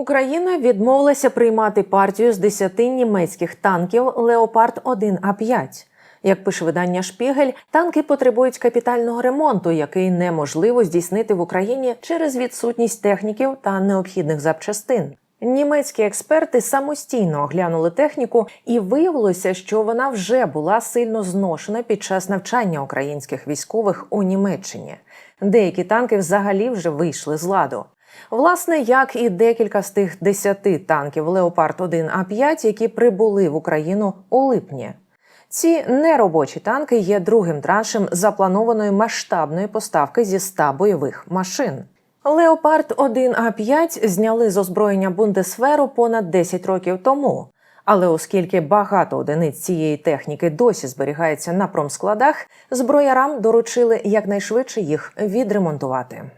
Україна відмовилася приймати партію з 10 німецьких танків Леопард 1 А 5 Як пише видання Шпігель, танки потребують капітального ремонту, який неможливо здійснити в Україні через відсутність техніків та необхідних запчастин. Німецькі експерти самостійно оглянули техніку, і виявилося, що вона вже була сильно зношена під час навчання українських військових у Німеччині. Деякі танки взагалі вже вийшли з ладу. Власне, як і декілька з тих десяти танків Леопард 1 А 5 які прибули в Україну у липні. Ці неробочі танки є другим траншем запланованої масштабної поставки зі 100 бойових машин. Леопард 1 А 5 зняли з озброєння Бундесверу понад 10 років тому. Але оскільки багато одиниць цієї техніки досі зберігається на промскладах, зброярам доручили якнайшвидше їх відремонтувати.